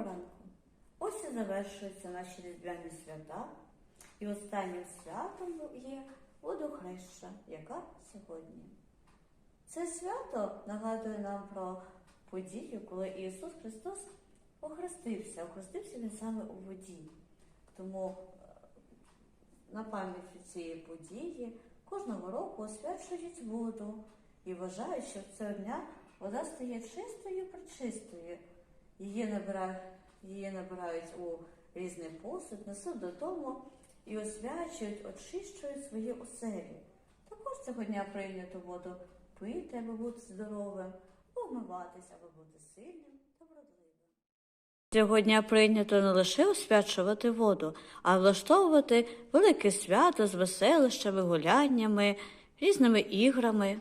ранку. Ось і завершуються наші різдвяні свята. І останнім святом є водохреща, яка сьогодні. Це свято нагадує нам про подію, коли Ісус Христос охрестився. Охрестився він саме у воді. Тому е, на пам'ять цієї події кожного року освячують воду і вважають, що цього дня вода стає чистою причистою. Її набирають, її набирають у різний посуд, несуть додому і освячують, очищують свої оселі. Також цього дня прийнято воду пити, аби бути здоровим, помиватися, аби бути сильним та вродливим. Цього дня прийнято не лише освячувати воду, а влаштовувати велике свято з веселищами, гуляннями, різними іграми.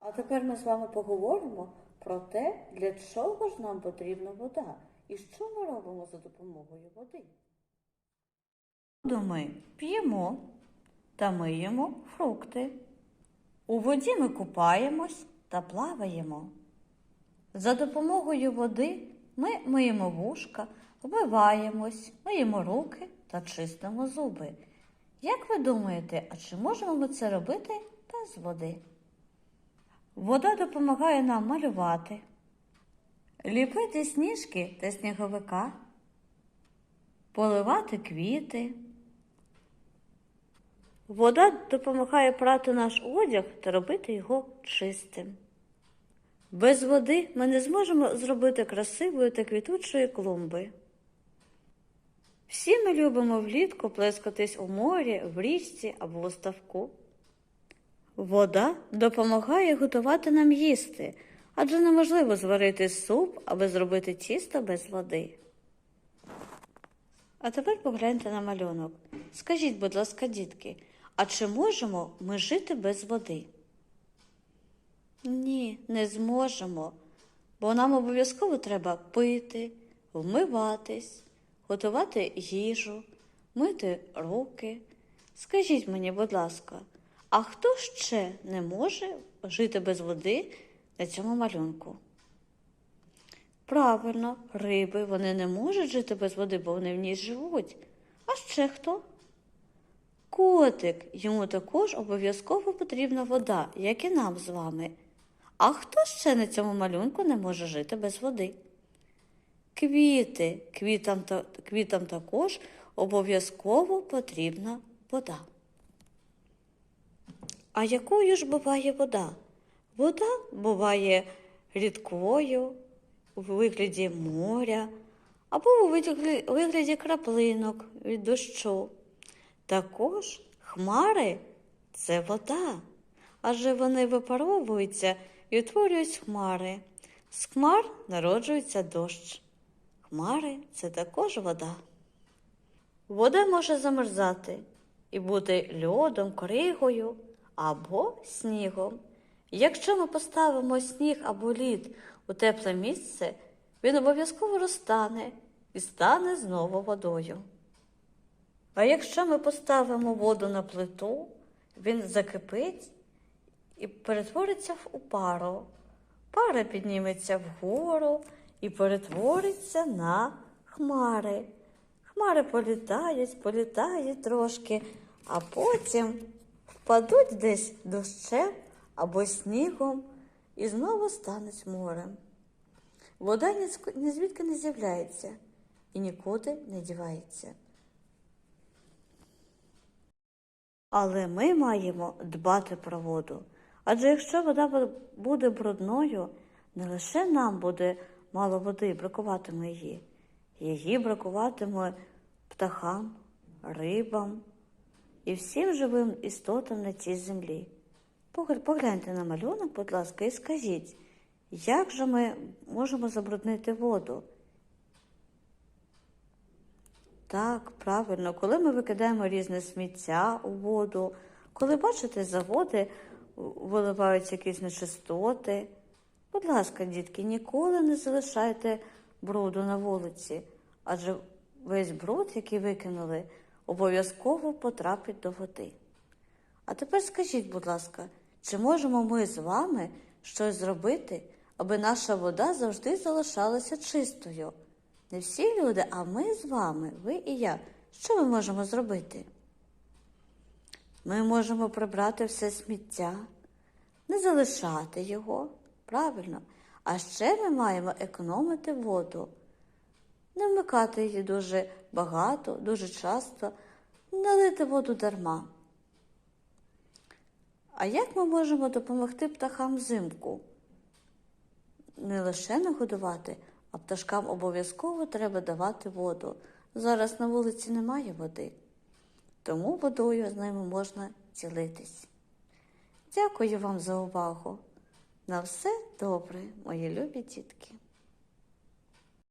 А тепер ми з вами поговоримо про те, для чого ж нам потрібна вода і що ми робимо за допомогою води. Воду ми п'ємо та миємо фрукти. У воді ми купаємось та плаваємо. За допомогою води ми миємо вушка, вмиваємось, миємо руки та чистимо зуби. Як ви думаєте, а чи можемо ми це робити без води? Вода допомагає нам малювати, ліпити сніжки та сніговика, поливати квіти. Вода допомагає прати наш одяг та робити його чистим. Без води ми не зможемо зробити красивої та квітучої клумби. Всі ми любимо влітку плескатись у морі, в річці або у ставку. Вода допомагає готувати нам їсти, адже неможливо зварити суп або зробити тісто без води. А тепер погляньте на малюнок. Скажіть, будь ласка, дітки, а чи можемо ми жити без води? Ні, не зможемо, бо нам обов'язково треба пити, вмиватись, готувати їжу, мити руки. Скажіть мені, будь ласка, а хто ще не може жити без води на цьому малюнку? Правильно, риби, вони не можуть жити без води, бо вони в ній живуть. А ще хто? Котик, йому також обов'язково потрібна вода, як і нам з вами. А хто ще на цьому малюнку не може жити без води? Квіти, квітам, та- квітам також обов'язково потрібна вода. А якою ж буває вода? Вода буває рідкою, у вигляді моря або у вигляді, краплинок від дощу. Також хмари це вода, адже вони випаровуються і утворюють хмари. З хмар народжується дощ. Хмари це також вода. Вода може замерзати і бути льодом, кригою або снігом. Якщо ми поставимо сніг або лід у тепле місце, він обов'язково розтане і стане знову водою. А якщо ми поставимо воду на плиту, він закипить і перетвориться у пару. Пара підніметься вгору і перетвориться на хмари. Хмари політають, політають трошки, а потім впадуть десь дощем або снігом і знову стануть морем. Вода ні звідки не з'являється і нікуди не дівається. Але ми маємо дбати про воду. Адже якщо вода буде брудною, не лише нам буде мало води, бракуватиме її, її бракуватиме птахам, рибам і всім живим істотам на цій землі. Погляньте на малюнок, будь ласка, і скажіть, як же ми можемо забруднити воду? Так, правильно, коли ми викидаємо різне сміття у воду, коли бачите, заводи виливають якісь нечистоти. Будь ласка, дітки, ніколи не залишайте бруду на вулиці, адже весь бруд, який викинули, обов'язково потрапить до води. А тепер скажіть, будь ласка, чи можемо ми з вами щось зробити, аби наша вода завжди залишалася чистою. Не всі люди, а ми з вами, ви і я. Що ми можемо зробити? Ми можемо прибрати все сміття, не залишати його, правильно. А ще ми маємо економити воду, не вмикати її дуже багато, дуже часто, не лити воду дарма. А як ми можемо допомогти птахам взимку? Не лише нагодувати, а пташкам обов'язково треба давати воду. Зараз на вулиці немає води, тому водою з ними можна цілитись. Дякую вам за увагу. На все добре, мої любі дітки.